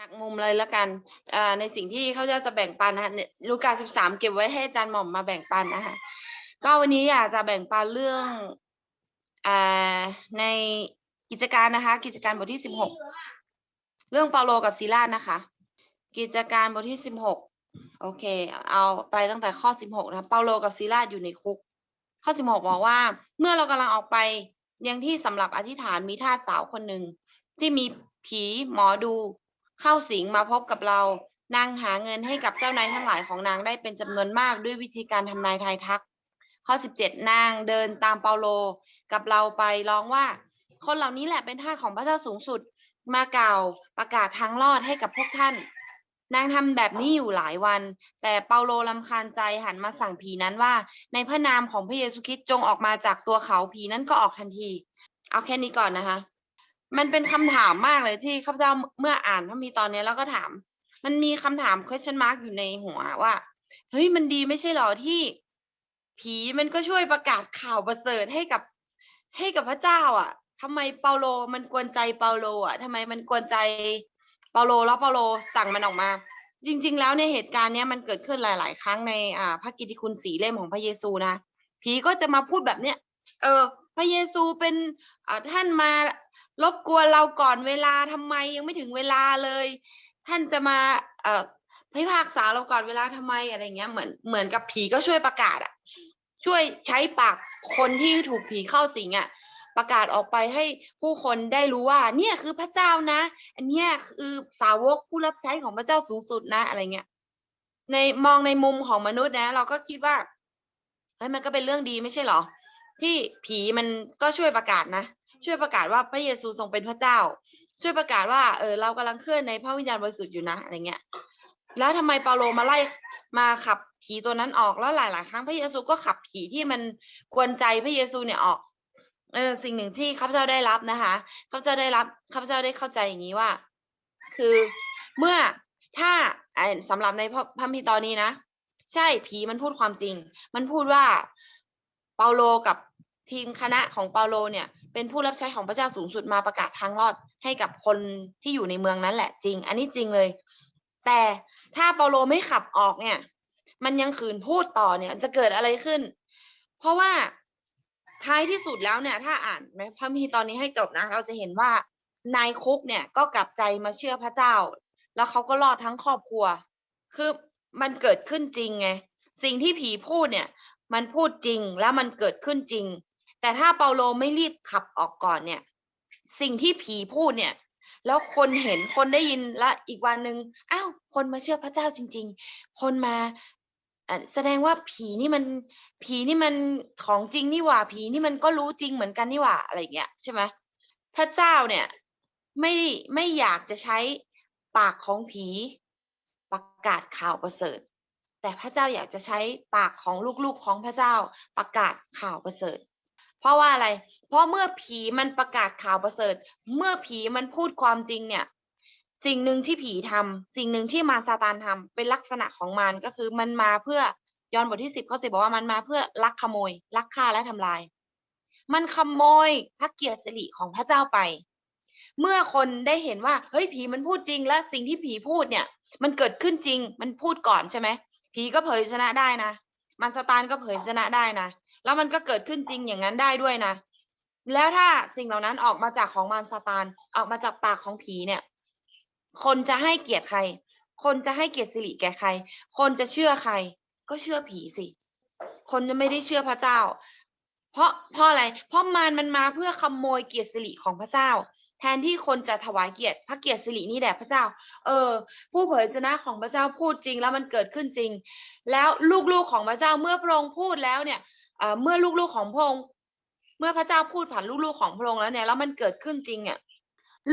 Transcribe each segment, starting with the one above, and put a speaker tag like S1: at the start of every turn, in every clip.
S1: หักมุมเลยละกันอ่าในสิ่งที่เขาจะจะแบ่งปันนะคะลูกาสิบสามเก็บไว้ให้อาจารย์หม่อมมาแบ่งปันนะคะก็วันนี้อยากจะแบ่งปันเรื่องอ่าในกิจการนะคะ กิจการบทที่สิบหกเรื่องเปาโลกับซีลานะคะ กิจการบทที่สิบหกโอเค เอาไปตั้งแต่ข้อสิบหกนะเปาโลกับซีลาอยู่ในคุก ข้อสิบหกบอกว่า เมื่อเรากำลังออกไปยังที่สำหรับอธิษฐานมีทาสาวคนหนึ่งที่มีผีหมอดู เข้าสิงมาพบกับเรา นางหาเงินให้กับเจ้านายทั้งหลายของนางได้เป็นจำนวนมากด้วยวิธีการทำนายทายทัก ข้อ 17 นางเดินตามเปาโลกับเราไปร้องว่า คนเหล่านี้แหละเป็นทาสของพระเจ้าสูงสุดมากล่าวประกาศทางรอดให้กับพวกท่าน นางทำแบบนี้อยู่หลายวัน แต่เปาโลลำคาญใจหันมาสั่งผีนั้นว่า ในพระนามของพระเยซูคริสต์จงออกมาจากตัวเขาผีนั้นก็ออกทันที เอาแค่นี้ก่อนนะคะ มันเป็นคำถามมากเลยที่ข้าพเจ้าเมื่ออ่านพระมีตอนนี้แล้วก็ถาม มันมีคำถาม question mark อยู่ในหัวว่า เฮ้ยมันดีไม่ใช่หรอที่ ผีมันก็ช่วยประกาศข่าวประเสริฐให้กับ ให้กับพระเจ้า อะทำไมเปาโลมันกวนใจเปาโล อะทำไมมันกวนใจเปาโลแล้วเปาโลสั่งมันออกมา จริง ๆ แล้วในยเหตุการณ์เนี้ยมันเกิดขึ้นหลาย ๆ ครั้งในอ่าพระกิตติคุณสีเล่มของพระเยซูนะผีก็จะมาพูดแบบเนี้ย เออ พระเยซูเป็นอ่าท่านมา รบกวนเราก่อนเวลาทำไมยังไม่ถึงเวลาเลย ท่านจะมาเอ่อพิพากษาเราก่อนเวลาทำไมอะไรเงี้ยเหมือนเหมือนกับผีก็ช่วยประกาศอะช่วยใช้ปากคนที่ถูกผีเข้าสิงอะประกาศออกไปให้ผู้คนได้รู้ว่า เนี่ยคือพระเจ้านะ อันเนี้ยคือสาวกผู้รับใช้ของพระเจ้าสูงสุดนะอะไรเงี้ยในมองในมุมของมนุษย์นะ เราก็คิดว่าเฮ้ยมันก็เป็นเรื่องดีไม่ใช่หรอ ที่ผีมันก็ช่วยประกาศนะ ช่วยประกาศว่าพระเยซูทรงเป็นพระเจ้า ช่วยประกาศว่าเออเรากำลังเคลื่อนในพระวิญญาณบริสุทธิ์อยู่นะอะไรเงี้ย แล้วทำไมเปาโลมาไล่มาขับผีตัวนั้นออกแล้วหลาย ๆ ครั้งพระเยซูก็ขับผีที่มันกวนใจพระเยซูเนี่ยออกเออสิ่งหนึ่งที่ข้าพเจ้าได้รับนะคะข้าพเจ้าได้รับข้าพเจ้าได้เข้าใจอย่างนี้ว่า คือเมื่อถ้าไอ้สำหรับในพระพระคัมภีร์ตอนนี้นะ ใช่ผีมันพูดความจริง มันพูดว่าเปาโลกับทีมคณะของเปาโลเนี่ย เป็นผู้รับใช้ของพระเจ้าสูงสุดมาประกาศทางรอดให้กับคนที่อยู่ในเมืองนั้นแหละจริง อันนี้จริงเลย แต่ถ้าเปาโลไม่ขับออกเนี่ย มันยังขืนพูดต่อเนี่ยจะเกิดอะไรขึ้น เพราะว่าท้ายที่สุดแล้วเนี่ย ถ้าอ่านไหมพระมีตอนนี้ให้จบนะ เราจะเห็นว่านายคุกเนี่ยก็กลับใจมาเชื่อพระเจ้า แล้วเขาก็รอดทั้งครอบครัว คือมันเกิดขึ้นจริงไง สิ่งที่ผีพูดเนี่ย มันพูดจริงแล้วมันเกิดขึ้นจริง แต่ถ้าเปาโลไม่รีบขับออกก่อนเนี่ย สิ่งที่ผีพูดเนี่ย แล้วคนเห็นคนได้ยินและอีกวันหนึ่งอ้าวคนมาเชื่อพระเจ้าจริง ๆ คนมาแสดงว่าผีนี่มันผีนี่มันของจริงนี่หว่าผีนี่มันก็รู้จริงเหมือนกันนี่หว่าอะไรเงี้ยใช่ไหมพระเจ้าเนี่ยไม่ไม่อยากจะใช้ปากของผีประกาศข่าวประเสริฐ แต่พระเจ้าอยากจะใช้ปากของลูกๆของพระเจ้าประกาศข่าวประเสริฐ เพราะว่าอะไร เพราะเมื่อผีมันประกาศข่าวประเสริฐ เมื่อผีมันพูดความจริงเนี่ย สิ่งหนึ่งที่ผีทำสิ่งหนึ่งที่มารซาตานทำเป็นลักษณะของมันก็คือมันมาเพื่อยอนบทที่สิบข้อสิบบอกว่ามันมาเพื่อลักขโมย ลักฆ่าและทำลาย มันขโมยพระเกียรติสิริของพระเจ้าไป เมื่อคนได้เห็นว่าเฮ้ยผีมันพูดจริงและสิ่งที่ผีพูดเนี่ย มันเกิดขึ้นจริง มันพูดก่อนใช่ไหมผีก็เผยชนะได้นะมันสตานก็เผยชนะได้นะ แล้วมันก็เกิดขึ้นจริงอย่างนั้นได้ด้วยนะ แล้วถ้าสิ่งเหล่านั้นออกมาจากของมารซาตานออกมาจากปากของผีเนี่ย คนจะให้เกียรติใคร คนจะให้เกียรติสิริแก่ใคร คนจะเชื่อใคร ก็เชื่อผีสิ คนจะไม่ได้เชื่อพระเจ้า เพราะเพราะอะไร เพราะมารมันมาเพื่อขโมยเกียรติสิริของพระเจ้าแทนที่คนจะถวายเกียรติพระเกียรติสิรินี่แด่พระเจ้า เออ ผู้เผยชนะของพระเจ้าพูดจริงแล้วมันเกิดขึ้นจริง แล้วลูกๆของพระเจ้าเมื่อพระองค์พูดแล้วเนี่ย เมื่อลูกๆของพระองค์เมื่อพระเจ้าพูดผ่านลูกๆของพระองค์แล้วเนี่ยแล้วมันเกิดขึ้นจริงเนี่ย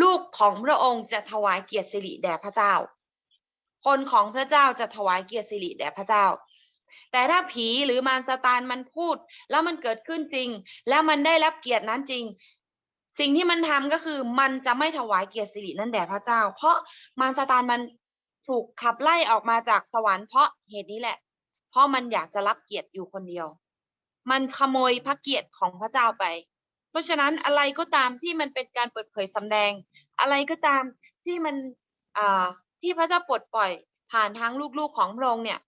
S1: ลูกของพระองค์จะถวายเกียรติสิริแด่พระเจ้า คนของพระเจ้าจะถวายเกียรติสิริแด่พระเจ้า แต่ถ้าผีหรือมารซาตานมันพูด แล้วมันเกิดขึ้นจริง แล้วมันได้รับเกียรตินั้นจริง สิ่งที่มันทำก็คือมันจะไม่ถวายเกียรติสิรินั่นแด่พระเจ้า เพราะมารซาตานมันถูกขับไล่ออกมาจากสวรรค์เพราะเหตุนี้แหละ เพราะมันอยากจะรับเกียรติอยู่คนเดียว มันขโมยพระเกียรติของพระเจ้าไป เพราะฉะนั้นอะไรก็ตามที่มันเป็นการเปิดเผยสำแดง อะไรก็ตามที่มันอ่าที่พระเจ้าปลดปล่อย ผ่านทางลูกๆของพระองค์เนี่ย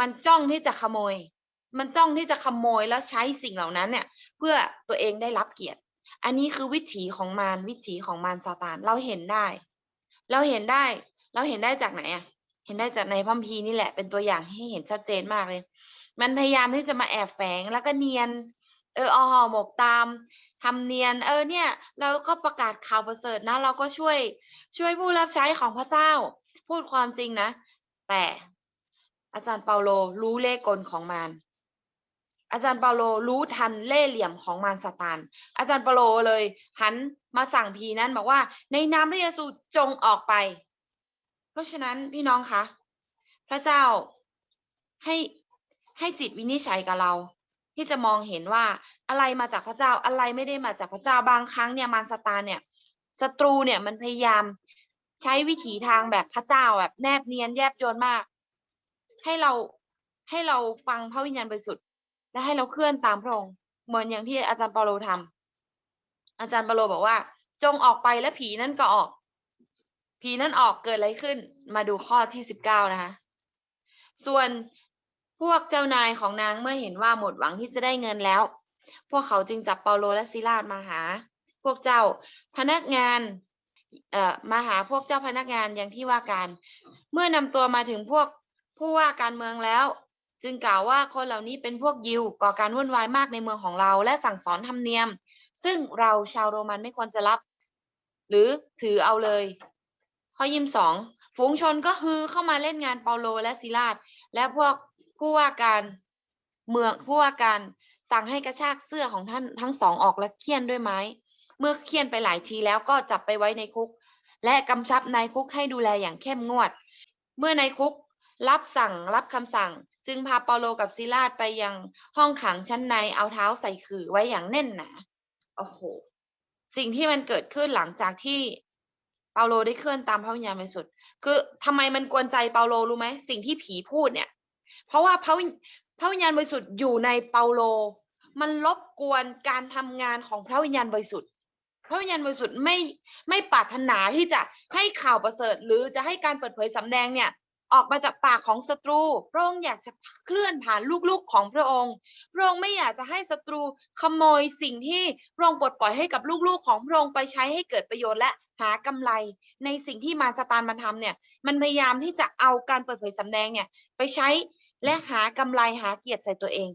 S1: มันจ้องที่จะขโมย มันจ้องที่จะขโมยแล้วใช้สิ่งเหล่านั้นเนี่ย เพื่อตัวเองได้รับเกียรติ อันนี้คือวิถีของมารวิถีของมารซาตานเราเห็นได้ เราเห็นได้ เราเห็นได้จากไหนอะเห็นได้จากในพัมภีนี่แหละเป็นตัวอย่างให้เห็นชัดเจนมากเลย มันพยายามที่จะมาแอบแฝงแล้วก็เนียน เออเอาห่อหมกตามทำเนียน เออเนี่ย เราก็ประกาศข่าวประเสริฐนะ เราก็ช่วยช่วยผู้รับใช้ของพระเจ้า พูดความจริงนะ แต่อาจารย์เปาโลรู้เล่กลของมารอาจารย์เปาโลรู้ทันเล่เหลี่ยมของมารซาตาน อาจารย์เปาโลเลย หันมาสั่งพีนั้นบอกว่า ในนามพระเยซูจงออกไป เพราะฉะนั้นพี่น้องคะ พระเจ้าให้ ให้จิตวินิจฉัยกับเรา ที่จะมองเห็นว่าอะไรมาจากพระเจ้าอะไรไม่ได้มาจากพระเจ้าบางครั้งเนี่ยมารซาตานเนี่ยศัตรูเนี่ยมันพยายามใช้วิถีทางแบบพระเจ้าแบบแนบเนียนแยบยลมาก ให้เราให้เราฟังพระวิญญาณบริสุทธิ์และให้เราเคลื่อนตามพระองค์เหมือนอย่างที่อาจารย์เปาโลทำอาจารย์เปาโลบอกว่า จงออกไปแล้วผีนั่นก็ออก ผีนั่นออกเกิดอะไรขึ้น มาดูข้อที่สิบเก้านะคะ ส่วน พวกเจ้านายของนางเมื่อเห็นว่าหมดหวังที่จะได้เงินแล้ว พวกเขาจึงจับเปาโลและซิลาสมาหา พวกเจ้าพนักงานเอ่อมาหาพวกเจ้าพนักงานอย่างที่ว่าการ เมื่อนำตัวมาถึงพวกผู้ว่าการเมืองแล้ว จึงกล่าวว่าคนเหล่านี้เป็นพวกยิวก่อการวุ่นวายมากในเมืองของเราและสั่งสอนธรรมเนียม ซึ่งเราชาวโรมันไม่ควรจะรับ หรือถือเอาเลย ข้อยิมสองฝูงชนก็ฮือเข้ามาเล่นงานเปาโลและซิลาสและพวก ผู้ว่าการเมืองผู้ว่าการสั่งให้กระชากเสื้อของท่านทั้งสองออกและเคี่ยนด้วยไม้ เมื่อเคี่ยนไปหลายทีแล้วก็จับไปไว้ในคุก และกำชับนายคุกให้ดูแลอย่างเข้มงวด เมื่อนายคุกรับสั่งรับคำสั่ง จึงพาเปาโลกับซิลาสไปยังห้องขังชั้นในเอาเท้าใส่ขื่อไว้อย่างแน่นหนาโอ้โหสิ่งที่มันเกิดขึ้นหลังจากที่เปาโลได้เคลื่อนตามพระวิญญาณบริสุทธิ์คือทำไมมันกวนใจเปาโลรู้ไหมสิ่งที่ผีพูดเนี่ย เพราะว่าพระวิญพระวิญญาณบริสุทธิ์อยู่ในเปาโล มันรบกวนการทำงานของพระวิญญาณบริสุทธิ์ พระวิญญาณบริสุทธิ์ไม่ไม่ปรารถนาที่จะให้ข่าวประเสริฐ หรือจะให้การเปิดเผยสำแดงเนี่ยออกมาจากปากของศัตรู พระองค์อยากจะเคลื่อนผ่านลูกๆของพระองค์ พระองค์ไม่อยากจะให้ศัตรูขโมยสิ่งที่พระองค์ปลดปล่อยให้กับลูกๆของพระองค์ไปใช้ให้เกิดประโยชน์และหากำไร ในสิ่งที่มารซาตานมันทำเนี่ย มันพยายามที่จะเอาการเปิดเผยสำแดงเนี่ยไปใช้ และหากำไรหาเกียรติใส่ตัวเอง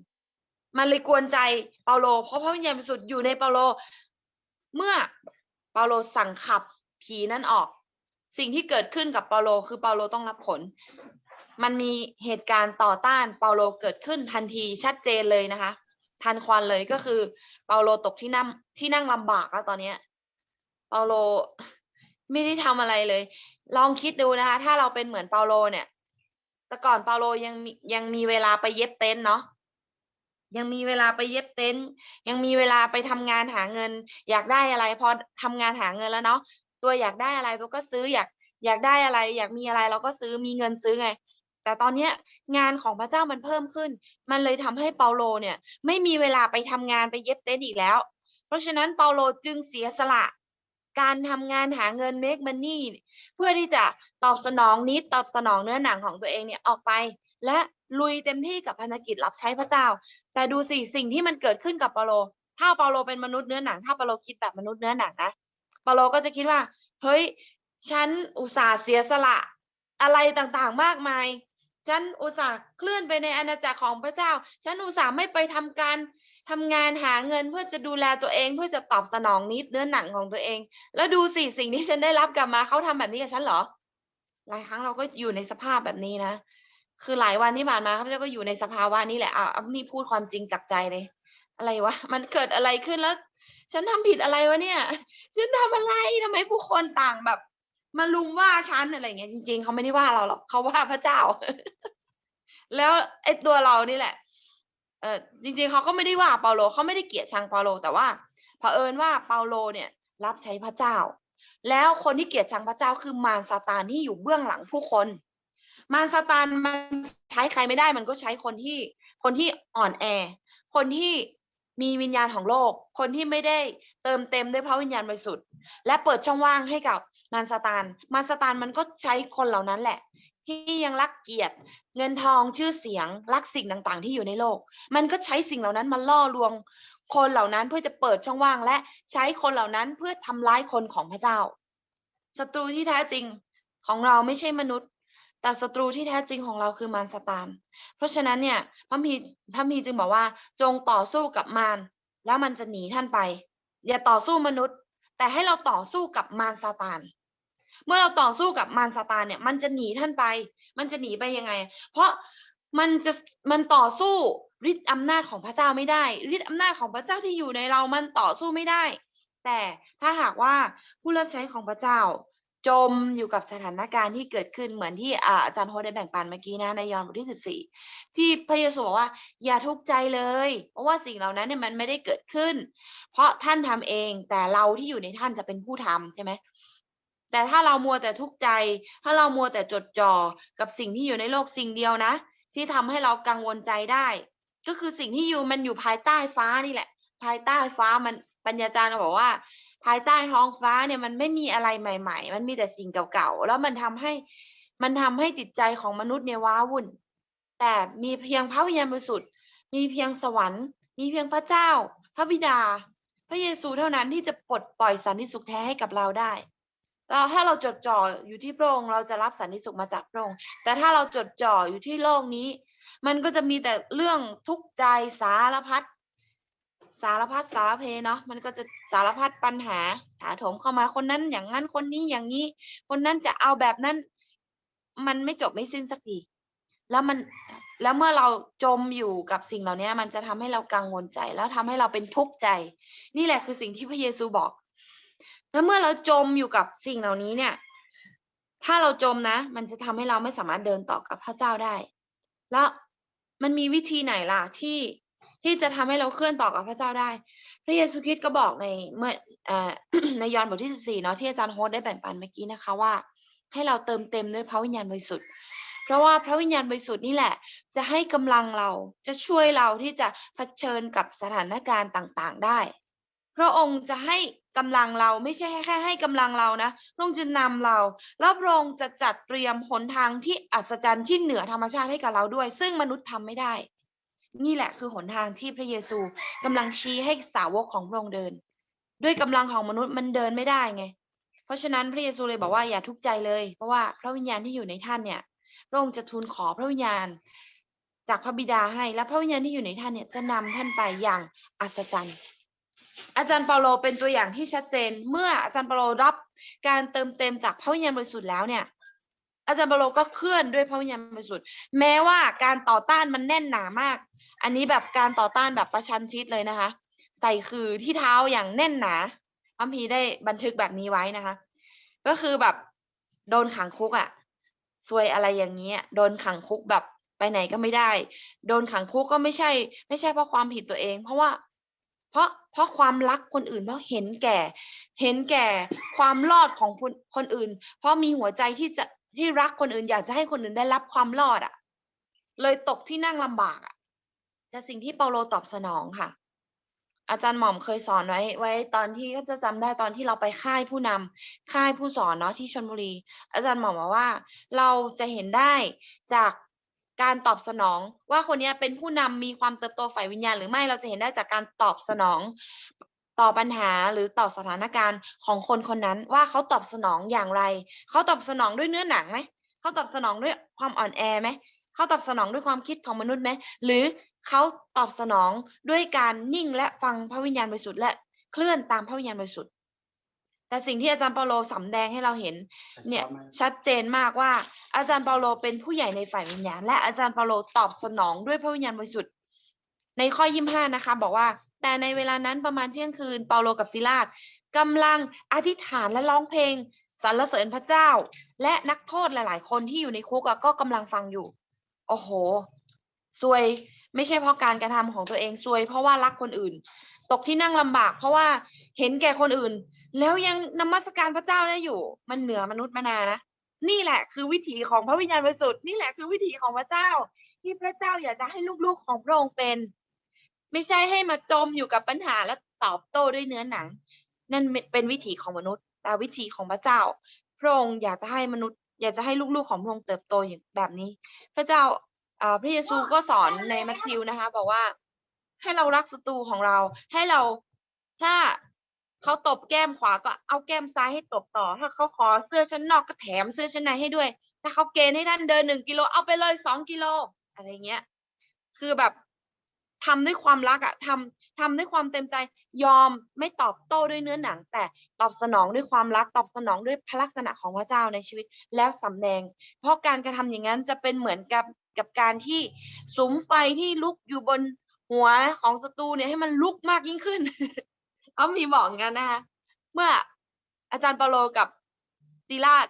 S1: มันเลยกวนใจเปาโล เพราะพระวิญญาณบริสุทธิ์อยู่ในเปาโล เมื่อเปาโลสั่งขับผีนั้นออก สิ่งที่เกิดขึ้นกับเปาโล คือเปาโลต้องรับผล มันมีเหตุการณ์ต่อต้านเปาโลเกิดขึ้นทันทีชัดเจนเลยนะคะ ทันควันเลยก็คือเปาโลตกที่นั่งที่นั่งลำบากแล้วตอนเนี้ยเปาโลไม่ได้ทำอะไรเลย ลองคิดดูนะคะ ถ้าเราเป็นเหมือนเปาโลเนี่ย แต่ก่อนเปาโลยังมียังมีเวลาไปเย็บเต็นท์เนาะยังมีเวลาไปเย็บเต็นท์ยังมีเวลาไปทำงานหาเงิน อยากได้อะไรพอทำงานหาเงินแล้วเนาะตัวอยากได้อะไรตัวก็ซื้ออยากอยากได้อะไร อยากมีอะไรเราก็ซื้อมีเงินซื้อไง แต่ตอนเนี้ยงานของพระเจ้ามันเพิ่มขึ้น มันเลยทำให้เปาโลเนี่ย ไม่มีเวลาไปทำงานไปเย็บเต็นท์อีกแล้ว เพราะฉะนั้นเปาโลจึงเสียสละ การทำงานหาเงิน make money เพื่อที่จะตอบสนองนิดตอบสนองเนื้อหนังของตัวเองเนี่ยออกไป และลุยเต็มที่กับภารกิจรับใช้พระเจ้า แต่ดูสิสิ่งที่มันเกิดขึ้นกับเปาโล ถ้าเปาโลเป็นมนุษย์เนื้อหนัง ถ้าเปาโลคิดแบบมนุษย์เนื้อหนังนะเปาโลก็จะคิดว่า เฮ้ย ฉันอุตส่าห์เสียสละอะไรต่างๆมากมาย ฉันอุตส่าห์เคลื่อนไปในอาณาจักรของพระเจ้า ฉันอุตส่าห์ไม่ไปทำการ ทำงานหาเงินเพื่อจะดูแลตัวเอง เพื่อจะตอบสนองนิดเนื้อหนังของตัวเอง แล้วดูสิสิ่งที่ฉันได้รับกลับมาเขาทำแบบนี้กับฉันเหรอ หลายครั้งเราก็อยู่ในสภาพแบบนี้นะคือหลายวันที่ผ่านมาข้าพเจ้าก็อยู่ในสภาวะนี้แหละอะอะนี่พูดความจริงจากใจเลย อะไรวะมันเกิดอะไรขึ้นแล้ว ฉันทำผิดอะไรวะเนี่ย ฉันทำอะไรทำไมผู้คนต่างแบบ มาลุมว่าฉันอะไรเงี้ยจริง ๆเขาไม่ได้ว่าเราหรอกเขาว่าพระเจ้า แล้วไอ้ตัวเรานี่แหละ ออจริงๆเขาก็ไม่ได้ว่าเปาโลเขาไม่ได้เกลียดชังเปาโลแต่ว่าเผอิญว่าเปาโลเนี่ยรับใช้พระเจ้า แล้วคนที่เกลียดชังพระเจ้าคือมารซาตานที่อยู่เบื้องหลังผู้คน มารซาตานมันใช้ใครไม่ได้มันก็ใช้คนที่คนที่อ่อนแอ คนที่มีวิญญาณของโลก คนที่ไม่ได้เติมเต็มด้วยพระวิญญาณบริสุทธิ์และเปิดช่องว่างให้กับมารซาตานมารซาตานมันก็ใช้คนเหล่านั้นแหละ ที่ยังรักเกียรติ เงินทองชื่อเสียงรักสิ่งต่างๆ ที่อยู่ในโลก มันก็ใช้สิ่งเหล่านั้นมาล่อลวงคนเหล่านั้นเพื่อจะเปิดช่องว่างและใช้คนเหล่านั้นเพื่อทำร้ายคนของพระเจ้าศัตรูที่แท้จริงของเราไม่ใช่มนุษย์ แต่ศัตรูที่แท้จริงของเราคือมารซาตานเพราะฉะนั้นเนี่ยพระพีพระพีจึงบอกว่าจงต่อสู้กับมารแล้วมันจะหนีท่านไป อย่าต่อสู้มนุษย์ แต่ให้เราต่อสู้กับมารซาตาน เมื่อเราต่อสู้กับมารซาตานเนี่ย มันจะหนีท่านไป มันจะหนีไปยังไง เพราะมันจะมันต่อสู้ฤทธิ์อำนาจของพระเจ้าไม่ได้ฤทธิ์อำนาจของพระเจ้าที่อยู่ในเรามันต่อสู้ไม่ได้ แต่ถ้าหากว่าผู้รับใช้ของพระเจ้า จมอยู่กับสถานการณ์ที่เกิดขึ้นเหมือนที่อาจารย์โฮได้แบ่งปันเมื่อกี้นะในยอห์นบทที่สิบสี่ที่พระเยซูบอกว่าอย่าทุกข์ใจเลย เพราะว่าสิ่งเหล่านั้นเนี่ยมันไม่ได้เกิดขึ้น เพราะท่านทำเองแต่เราที่อยู่ในท่านจะเป็นผู้ทำใช่ไหม แต่ถ้าเรามัวแต่ทุกข์ใจ ถ้าเรามัวแต่จดจ่อกับสิ่งที่อยู่ในโลกสิ่งเดียวนะ ที่ทำให้เรากังวลใจได้ ก็คือสิ่งที่อยู่มันอยู่ภายใต้ฟ้านี่แหละ ภายใต้ฟ้ามันปัญญาจารย์บอกว่า ภายใต้ท้องฟ้าเนี่ยมันไม่มีอะไรใหม่ ๆ มันมีแต่สิ่งเก่าๆแล้วมันทำให้มันทำให้จิตใจของมนุษย์เนี่ยว้าวุ่น แต่มีเพียงพระวิญญาณบริสุทธิ์มีเพียงสวรรค์ มีเพียงพระเจ้า พระบิดา พระเยซูเท่านั้นที่จะปลดปล่อยสันติสุขแท้ให้กับเราได้ เราถ้าเราจดจ่ออยู่ที่พระองค์เราจะรับสันติสุขมาจากพระองค์แต่ถ้าเราจดจ่ออยู่ที่โลกนี้ มันก็จะมีแต่เรื่องทุกข์ใจสารพัดสารพัดสารเพเนาะมันก็จะสารพัดปัญหาถาโถมเข้ามาคนนั้นอย่างนั้นคนนี้อย่างนี้ คนนั้นจะเอาแบบนั้น มันไม่จบไม่สิ้นสักทีแล้วมันแล้วเมื่อเราจมอยู่กับสิ่งเหล่านี้มันจะทำให้เรากังวลใจ แล้วทำให้เราเป็นทุกข์ใจ นี่แหละคือสิ่งที่พระเยซูบอก แล้วเมื่อเราจมอยู่กับสิ่งเหล่านี้เนี่ย ถ้าเราจมนะ มันจะทำให้เราไม่สามารถเดินต่อกับพระเจ้าได้ แล้วมันมีวิธีไหนล่ะที่ที่จะทำให้เราเคลื่อนต่อกับพระเจ้าได้ พระเยซูคริสต์ก็บอกในเมื่อเอ่อในยอห์นบทที่สิบสี่เนาะที่อาจารย์โฮสได้แบ่งปันเมื่อกี้นะคะว่า ให้เราเติมเต็มด้วยพระวิญญาณบริสุทธิ์ เพราะว่าพระวิญญาณบริสุทธิ์นี่แหละ จะให้กำลังเราจะช่วยเราที่จะเผชิญกับสถานการณ์ต่างๆ ได้ พระองค์จะให้กำลังเราไม่ใช่แค่ให้กำลังเรานะพระองค์จะนำเรา แล้วพระองค์จะจัดเตรียมหนทางที่อัศจรรย์ที่เหนือธรรมชาติให้กับเราด้วย ซึ่งมนุษย์ทำไม่ได้ นี่แหละคือหนทางที่พระเยซูกำลังชี้ให้สาวกของพระองค์เดิน ด้วยกำลังของมนุษย์มันเดินไม่ได้ไง เพราะฉะนั้นพระเยซูเลยบอกว่าอย่าทุกข์ใจเลย เพราะว่าพระวิญญาณที่อยู่ในท่านเนี่ยพระองค์จะทูลขอพระวิญญาณ จากพระบิดาให้และพระวิญญาณที่อยู่ในท่านเนี่ยจะนำท่านไปอย่างอัศจรรย์ อาจารย์เปาโลเป็นตัวอย่างที่ชัดเจน เมื่ออาจารย์เปาโลรับการเติมเต็มจากพระวิญญาณบริสุทธิ์แล้วเนี่ย อาจารย์เปาโลก็เคลื่อนด้วยพระวิญญาณบริสุทธิ์ แม้ว่าการต่อต้านมันแน่นหนามาก อันนี้แบบการต่อต้านแบบประชันชิดเลยนะคะ ใส่คือที่เท้าอย่างแน่นหนาพัมพีได้บันทึกแบบนี้ไว้นะคะ ก็คือแบบโดนขังคุกอะ่ะซวยอะไรอย่างเงี้ยโดนขังคุกแบบไปไหนก็ไม่ได้ โดนขังคุกก็ไม่ใช่ ไม่ใช่เพราะความผิดตัวเอง เพราะว่า เพราะ เพราะความรักคนอื่น เพราะเห็นแก่ เห็นแก่ความรอดของคนคนอื่น เพราะมีหัวใจที่จะที่รักคนอื่น อยากจะให้คนอื่นได้รับความรอดอะ่ะ เลยตกที่นั่งลำบากอะ่ะแต่สิ่งที่เปาโลตอบสนองค่ะ อาจารย์หม่อมเคยสอนไว้ ไว้ตอนที่ก็จะจำได้ตอนที่เราไปค่ายผู้นำค่ายผู้สอนเนาะที่ชลบุรี อาจารย์หม่อมบอกว่า เราจะเห็นได้จาก การตอบสนอง ว่าคนนี้เป็นผู้นำมีความเติบโตฝ่ายวิญญาณ หรือไม่เราจะเห็นได้จากการตอบสนองต่อปัญหาหรือต่อสถานการณ์ของคนคนนั้น ว่าเขาตอบสนองอย่างไร เขาตอบสนองด้วยเนื้อหนังไหมเขาตอบสนองด้วยความอ่อนแอไหมเขาตอบสนองด้วยความคิดของมนุษย์ไหมหรือเขาตอบสนองด้วยการนิ่งและฟังพระวิญญาณบริสุทธิ์และเคลื่อนตามพระวิญญาณบริสุทธิ์ แต่สิ่งที่อาจารย์เปาโลสำแดงให้เราเห็น เนี่ยชัดเจนมากว่า อาจารย์เปาโลเป็นผู้ใหญ่ในฝ่ายวิญญาณ และอาจารย์เปาโลตอบสนองด้วยพระวิญญาณบริสุทธิ์ในข้อยี่ห้านะคะ บอกว่า แต่ในเวลานั้นประมาณเที่ยงคืนเปาโลกับซิลาสกำลังอธิษฐานและร้องเพลงสรรเสริญพระเจ้า และนักโทษหลาย ๆ คนที่อยู่ในคุกอะก็กำลังฟังอยู่ โอ้โหซวยไม่ใช่เพราะการกระทำของตัวเองซวย เพราะว่ารักคนอื่น ตกที่นั่งลำบาก เพราะว่าเห็นแก่คนอื่น แล้วยังนมัสการพระเจ้าได้อยู่ มันเหนือมนุษย์มานานะนี่แหละคือวิถีของพระวิญญาณบริสุทธิ์นี่แหละคือวิถีของพระเจ้า ที่พระเจ้าอยากจะให้ลูกๆของพระองค์เป็น ไม่ใช่ให้มาจมอยู่กับปัญหาและตอบโต้ด้วยเนื้อหนัง นั่นเป็นวิถีของมนุษย์ แต่วิถีของพระเจ้า พระองค์อยากจะให้มนุษย์ อยากจะให้ลูกๆของพระองค์เติบโตอย่างแบบนี้ พระเจ้าอ่าพระเยซูก็สอนในมัทธิวนะคะ บอกว่าให้เรารักศัตรูของเราให้เราถ้า เขาตบแก้มขวาก็เอาแก้มซ้ายให้ตบต่อ ถ้าเขาขอเสื้อชั้นนอกก็แถมเสื้อชั้นในให้ด้วย ถ้าเขาเกณฑ์ให้ท่านเดินหนึ่งกิโลเอาไปเลยสองกิโลอะไรเงี้ย คือแบบทำด้วยความรักอะทำทำด้วยความเต็มใจยอมไม่ตอบโต้ด้วยเนื้อหนัง แต่ตอบสนองด้วยความรักตอบสนองด้วยพระลักษณะของพระเจ้าในชีวิตแล้วสำแดง เพราะการกระทำอย่างนั้นจะเป็นเหมือนกับกับการที่สุมไฟที่ลุกอยู่บนหัวของศัตรูเนี่ยให้มันลุกมากยิ่งขึ้น เขามีบอกงั้นนะคะเมื่ออาจารย์เปาโลกับติลาด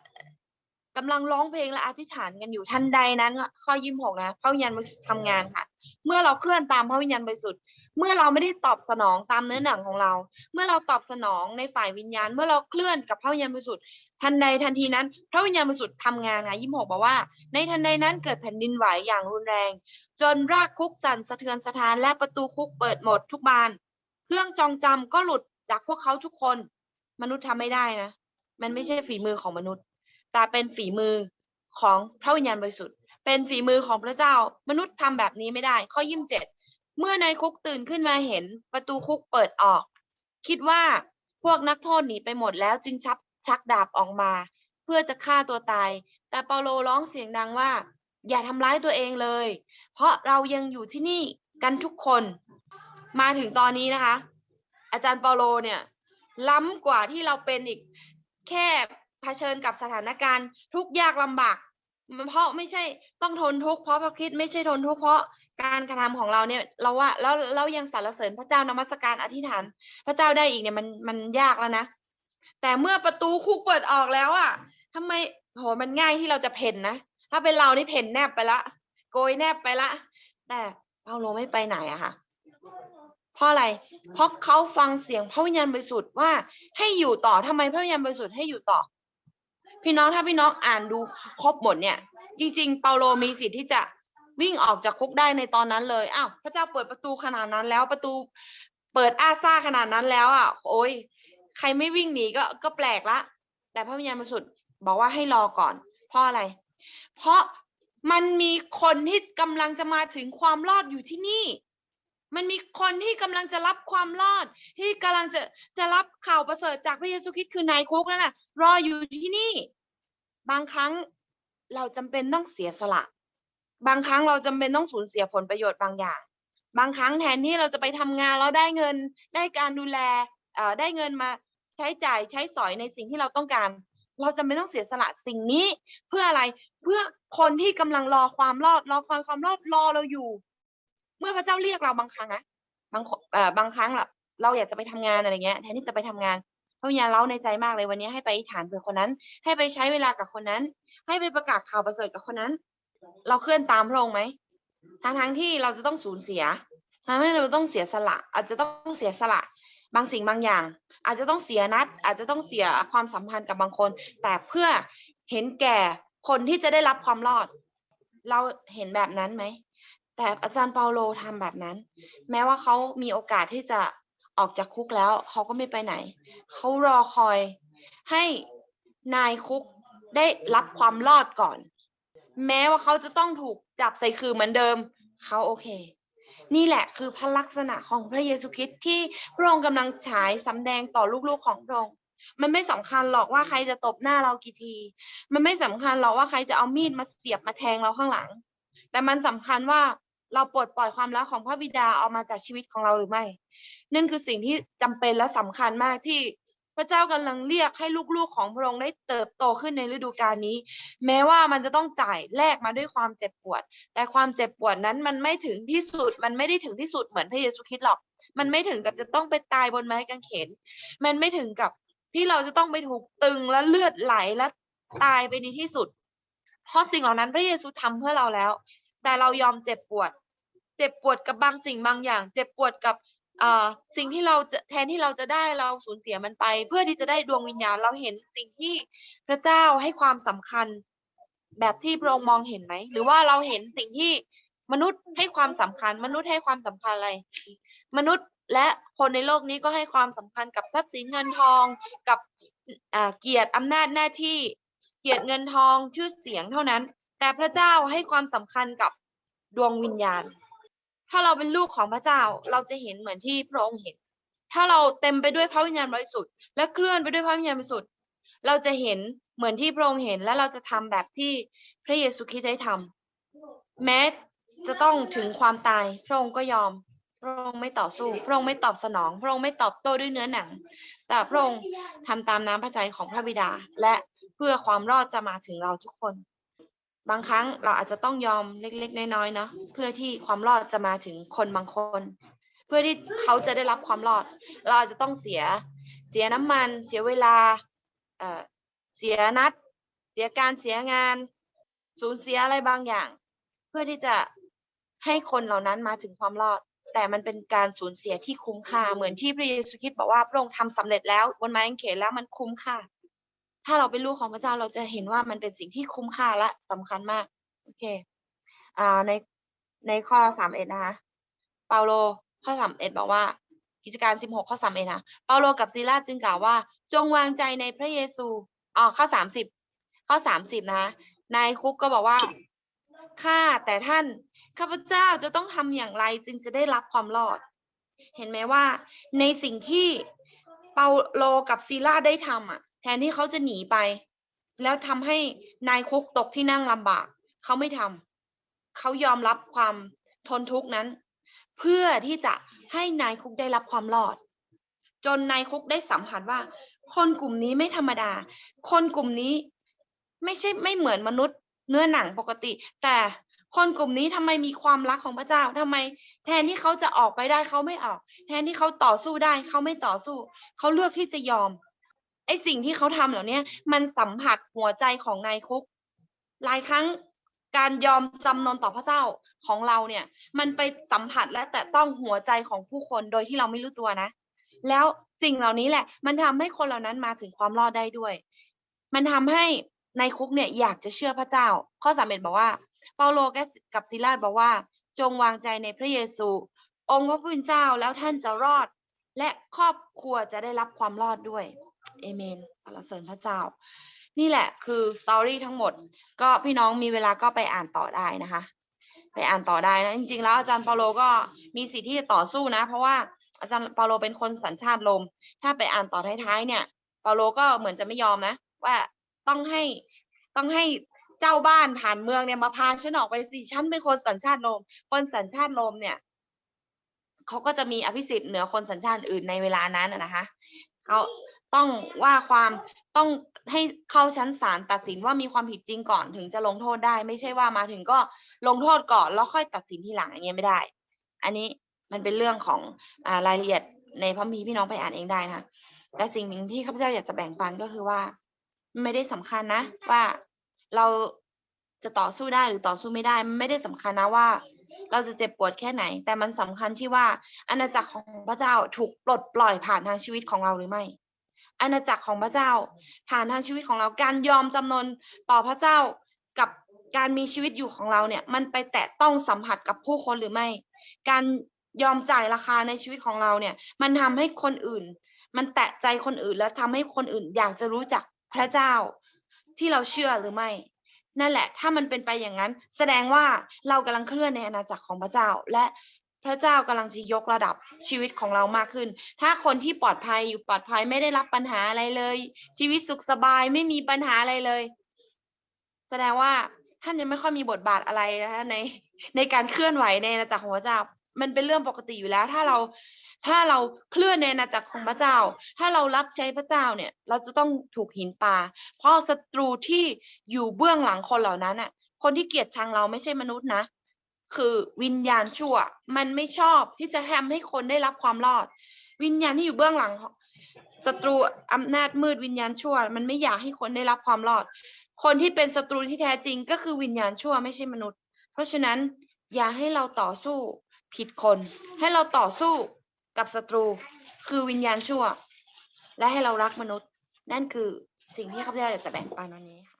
S1: กำลังร้องเพลงและอธิษฐานกันอยู่ทันใดนั้น ข้อยี่สิบหกนะพระวิญญาณบริสุทธิ์ทำงานค่ะ เมื่อเราเคลื่อนตามพระวิญญาณบริสุทธิ์เมื่อเราไม่ได้ตอบสนองตามเนื้อหนังของเรา เมื่อเราตอบสนองในฝ่ายวิญญาณ เมื่อเราเคลื่อนกับพระวิญญาณบริสุทธิ์ทันใดทันทีนั้น พระวิญญาณบริสุทธิ์ทำงานค่ะยี่สิบหกบอกว่า ในทันใดนั้นเกิดแผ่นดินไหวอย่างรุนแรง จนรากคุกสั่นสะเทือนสถานและประตูคุกเปิดหมดทุกบาน เครื่องจองจำก็หลุดจากพวกเขาทุกคน มนุษย์ทำไม่ได้นะ มันไม่ใช่ฝีมือของมนุษย์ แต่เป็นฝีมือของพระวิญญาณบริสุทธิ์ เป็นฝีมือของพระเจ้า มนุษย์ทำแบบนี้ไม่ได้ ข้อยี่สิบเจ็ดเมื่อนายคุกตื่นขึ้นมาเห็นประตูคุกเปิดออก คิดว่าพวกนักโทษหนีไปหมดแล้วจึงชักชักดาบออกมา เพื่อจะฆ่าตัวตาย แต่เปาโลร้องเสียงดังว่า อย่าทำร้ายตัวเองเลย เพราะเรายังอยู่ที่นี่กันทุกคน มาถึงตอนนี้นะคะ อาจารย์เปาโลเนี่ย ล้ำกว่าที่เราเป็นอีกแค่เผชิญกับสถานการณ์ทุกยากลำบากเพราะไม่ใช่ต้องทนทุกข์เพราะพระคริสต์ไม่ใช่ทนทุกข์เพราะการกระทำของเราเนี่ย เราว่าแล้วเรายังสรรเสริญพระเจ้านมัสการอธิษฐาน พระเจ้าได้อีกเนี่ยมันมันยากแล้วนะแต่เมื่อประตูคุกเปิดออกแล้วอะทำไมโหมันง่ายที่เราจะเพ่นนะถ้าเป็นเรานี่เพ่นแนบไปละ โกยแนบไปละ แต่เปาโลไม่ไปไหนอะค่ะ เพราะอะไร เพราะเขาฟังเสียงพระวิญญาณบริสุทธิ์ว่าให้อยู่ต่อทำไมพระวิญญาณบริสุทธิ์ให้อยู่ต่อ พี่น้องถ้าพี่น้องอ่านดูครบหมดเนี่ย จริง ๆ เปาโลมีสิทธิ์ที่จะวิ่งออกจากคุกได้ในตอนนั้นเลยอ้าวพระเจ้าเปิดประตูขนาดนั้นแล้วประตูเปิดอาซาขนาดนั้นแล้วอะโอ้ยใครไม่วิ่งหนีก็ก็แปลกละ แต่พระวิญญาณบริสุทธิ์บอกว่าให้รอก่อน เพราะอะไร เพราะมันมีคนที่กำลังจะมาถึงความรอดอยู่ที่นี่ มันมีคนที่กำลังจะรับความรอด ที่กำลังจะจะรับข่าวประเสริฐจากพระเยซูคริสต์คือนายคุกนั่นน่ะรออยู่ที่นี่ บางครั้งเราจำเป็นต้องเสียสละ บางครั้งเราจำเป็นต้องสูญเสียผลประโยชน์บางอย่าง บางครั้งแทนที่เราจะไปทำงานแล้วได้เงินได้การดูแลเอ่อได้เงินมาใช้จ่ายใช้สอยในสิ่งที่เราต้องการ เราจำเป็นต้องเสียสละสิ่งนี้ เพื่ออะไรเพื่อคนที่กำลังรอความรอดรอความความรอดรอเราอยู่ เมื่อพระเจ้าเรียกเราบางครั้งนะบางคนเอ่อบางครั้งละเราอยากจะไปทำงานอะไรเงี้ยแทนที่จะไปทำงานพระวิญญาณเล่าในใจมากเลยวันนี้ให้ไปอธิษฐานเผื่อคนนั้น ให้ไปใช้เวลากับคนนั้น ให้ไปประกาศข่าวประเสริฐกับคนนั้น เราเคลื่อนตามพระองค์ไหมทั้งทั้งที่เราจะต้องสูญเสียทั้งที่เราต้องเสียสละ อาจจะต้องเสียสละ บางสิ่งบางอย่าง อาจจะต้องเสียนัด อาจจะต้องเสียความสัมพันธ์กับบางคน แต่เพื่อเห็นแก่คนที่จะได้รับความรอด เราเห็นแบบนั้นไหม แต่อาจารย์เปาโลทำแบบนั้น แม้ว่าเขามีโอกาสที่จะออกจากคุกแล้วเขาก็ไม่ไปไหน เขารอคอยให้นายคุกได้รับความรอดก่อน แม้ว่าเขาจะต้องถูกจับใส่คือเหมือนเดิม เขาโอเค นี่แหละคือพระลักษณะของพระเยซูคริสต์ที่พระองค์กำลังฉายสำแดงต่อลูกๆของพระองค์มันไม่สำคัญหรอกว่าใครจะตบหน้าเรากี่ที มันไม่สำคัญหรอกว่าใครจะเอามีดมาเสียบมาแทงเราข้างหลัง แต่มันสำคัญว่า เราปลดปล่อยความรักของพระบิดาออกมาจากชีวิตของเราหรือไม่ นั่นคือสิ่งที่จำเป็นและสำคัญมากที่พระเจ้ากำลังเรียกให้ลูกๆของพระองค์ได้เติบโตขึ้นในฤดูกาลนี้ แม้ว่ามันจะต้องจ่ายแลกมาด้วยความเจ็บปวด แต่ความเจ็บปวดนั้นมันไม่ถึงที่สุด มันไม่ได้ถึงที่สุดเหมือนพระเยซูคริสต์หรอก มันไม่ถึงกับจะต้องไปตายบนไม้กางเขน มันไม่ถึงกับที่เราจะต้องไปถูกตึงและเลือดไหลและตายไปในที่สุด เพราะสิ่งเหล่านั้นพระเยซูทำเพื่อเราแล้ว แต่เรายอมเจ็บปวด เจ็บปวดกับบางสิ่งบางอย่าง เจ็บปวดกับอ่อสิ่งที่เราจะแทนที่เราจะได้เราสูญเสียมันไป เพื่อที่จะได้ดวงวิญญาณเราเห็นสิ่งที่พระเจ้าให้ความสำคัญ แบบที่พระองค์มองเห็นไหมหรือว่าเราเห็นสิ่งที่มนุษย์ให้ความสำคัญ มนุษย์ให้ความสำคัญอะไร มนุษย์และคนในโลกนี้ก็ให้ความสำคัญกับทรัพย์สินเงินทองกับอ่าเกียรติอำนาจหน้าที่ เกียรติเงินทองชื่อเสียงเท่านั้น แต่พระเจ้าให้ความสำคัญกับดวงวิญญาณ ถ้าเราเป็นลูกของพระเจ้าเราจะเห็นเหมือนที่พระองค์เห็น ถ้าเราเต็มไปด้วยพระวิญญาณบริสุทธิ์และเคลื่อนไปด้วยพระวิญญาณบริสุทธิ์เราจะเห็นเหมือนที่พระองค์เห็นและเราจะทำแบบที่พระเยซูคริสต์ได้ทำแม้จะต้องถึงความตาย พระองค์ก็ยอม พระองค์ไม่ต่อสู้ พระองค์ไม่ตอบสนอง พระองค์ไม่ตอบโต้ด้วยเนื้อหนัง แต่พระองค์ทำตามน้ำพระทัยของพระบิดา และเพื่อความรอดจะมาถึงเราทุกคน บางครั้งเราอาจจะต้องยอมเล็ก ๆ น้อยๆเนาะเพื่อที่ความรอดจะมาถึงคนบางคน เพื่อที่เขาจะได้รับความรอด เราอาจจะต้องเสียเสียน้ำมัน เสียเวลาเเสียนัด เสียการเสียงาน สูญเสียอะไรบางอย่าง เพื่อที่จะให้คนเหล่านั้นมาถึงความรอด แต่มันเป็นการสูญเสียที่คุ้มค่าเหมือนที่พระเยซูคริสต์บอกว่าพระองค์ทำสำเร็จแล้วบนไม้กางเขนแล้วมันคุ้มค่า ถ้าเราเป็นลูกของพระเจ้าเราจะเห็นว่ามันเป็นสิ่งที่คุ้มค่าและสำคัญมาก โอเคอ่าในในข้อสามเอ็ดนะคะ เปาโลข้อสามเอ็ดบอกว่า กิจการสิบหกข้อสามเอ็ดนะเปาโลกับซีลาจึงกล่าวว่า จงวางใจในพระเยซูอ๋อข้อสามสิบข้อสามสิบนะคะนายคุกก็บอกว่าข้าแต่ท่านข้าพเจ้าจะต้องทำอย่างไรจึงจะได้รับความรอด เห็นไหมว่า ในสิ่งที่เปาโลกับซีลาได้ทำอะ แทนที่เขาจะหนีไป แล้วทำให้นายคุกตกที่นั่งลำบาก เขาไม่ทำเขายอมรับความทนทุกข์นั้น เพื่อที่จะให้นายคุกได้รับความรอด จนนายคุกได้สัมผัสว่า คนกลุ่มนี้ไม่ธรรมดา คนกลุ่มนี้ไม่ใช่ไม่เหมือนมนุษย์เนื้อหนังปกติ แต่คนกลุ่มนี้ทำไมมีความรักของพระเจ้าทำไม แทนที่เขาจะออกไปได้เขาไม่ออก แทนที่เขาต่อสู้ได้เขาไม่ต่อสู้ เขาเลือกที่จะยอม ไอสิ่งที่เขาทำเหล่านี้มันสัมผัสหัวใจของนายคุก หลายครั้งการยอมจำนนต่อพระเจ้าของเราเนี่ย มันไปสัมผัสและแตะต้องหัวใจของผู้คนโดยที่เราไม่รู้ตัวนะ แล้วสิ่งเหล่านี้แหละ มันทำให้คนเหล่านั้นมาถึงความรอดได้ด้วย มันทำให้ในายคุกเนี่ยอยากจะเชื่อพระเจ้า ข้อสามเอ็ดบอกว่า เปาโลกับซิลาสบอกว่า จงวางใจในพระเยซู องค์พระผู้เป็นเจ้าแล้วท่านจะรอด และครอบครัวจะได้รับความรอดด้วย เอเมนสรรเสริญพระเจ้า นี่แหละคือสตอรี่ทั้งหมด ก็พี่น้องมีเวลาก็ไปอ่านต่อได้นะคะ ไปอ่านต่อได้นะจริงๆ แล้วอาจารย์เปาโลก็มีสิทธิ์ที่จะต่อสู้นะ เพราะว่าอาจารย์เปาโลเป็นคนสัญชาติลมถ้าไปอ่านต่อท้ายๆเนี่ย เปาโลก็เหมือนจะไม่ยอมนะ ว่าต้องให้ต้องให้เจ้าบ้านผ่านเมืองเนี่ยมาพาฉันออกไปสิฉันเป็นคนสัญชาติลมคนสัญชาติลมเนี่ยเขาก็จะมีอภิสิทธิ์เหนือคนสัญชาติอื่นในเวลานั้นนะนะคะเขา ต้องว่าความต้องให้เข้าชั้นศาลตัดสินว่ามีความผิดจริงก่อนถึงจะลงโทษได้ ไม่ใช่ว่ามาถึงก็ลงโทษก่อนแล้วค่อยตัดสินทีหลังอย่างเงี้ยไม่ได้ อันนี้มันเป็นเรื่องของอารายละเอียดในพระมีพี่น้องไปอ่านเองได้นะแต่สิ่งหนึ่งที่ข้าพเจ้าอยากจะแบ่งปันก็คือว่า ไม่ได้สำคัญนะ ว่าเราจะต่อสู้ได้หรือต่อสู้ไม่ได้ ไม่ได้สำคัญนะว่า เราจะเจ็บปวดแค่ไหน แต่มันสำคัญที่ว่าอาณาจักรของพระเจ้าถูกปลดปล่อยผ่านทางชีวิตของเราหรือไม่ อาณาจักรของพระเจ้า ผ่านทางชีวิตของเราการยอมจำนนต่อพระเจ้ากับการมีชีวิตอยู่ของเราเนี่ย มันไปแตะต้องสัมผัสกับผู้คนหรือไม่ การยอมจ่ายราคาในชีวิตของเราเนี่ย มันทำให้คนอื่น มันแตะใจคนอื่นและทำให้คนอื่นอยากจะรู้จักพระเจ้า ที่เราเชื่อหรือไม่ นั่นแหละ ถ้ามันเป็นไปอย่างนั้น แสดงว่าเรากำลังเคลื่อนในอาณาจักรของพระเจ้า และ พระเจ้ากำลังจะยกระดับชีวิตของเรามากขึ้น ถ้าคนที่ปลอดภัยอยู่ปลอดภัยไม่ได้รับปัญหาอะไรเลย ชีวิตสุขสบายไม่มีปัญหาอะไรเลย แสดงว่าท่านยังไม่ค่อยมีบทบาทอะไรนะคะในในการเคลื่อนไหวในอาณาจักรของพระเจ้า มันเป็นเรื่องปกติอยู่แล้ว ถ้าเราถ้าเราเคลื่อนในอาณาจักรของพระเจ้า ถ้าเรารับใช้พระเจ้าเนี่ย เราจะต้องถูกหินปา เพราะศัตรูที่อยู่เบื้องหลังคนเหล่านั้นอะ คนที่เกลียดชังเราไม่ใช่มนุษย์นะ คือวิญญาณชั่ว มันไม่ชอบที่จะทำให้คนได้รับความรอด วิญญาณที่อยู่เบื้องหลังศัตรูอำนาจมืดวิญญาณชั่ว มันไม่อยากให้คนได้รับความรอด คนที่เป็นศัตรูที่แท้จริงก็คือวิญญาณชั่วไม่ใช่มนุษย์ เพราะฉะนั้นอย่าให้เราต่อสู้ผิดคน ให้เราต่อสู้กับศัตรู คือวิญญาณชั่ว และให้เรารักมนุษย์ นั่นคือสิ่งที่ข้าพเจ้าอยากจะแบ่งปันวันนี้ค่ะ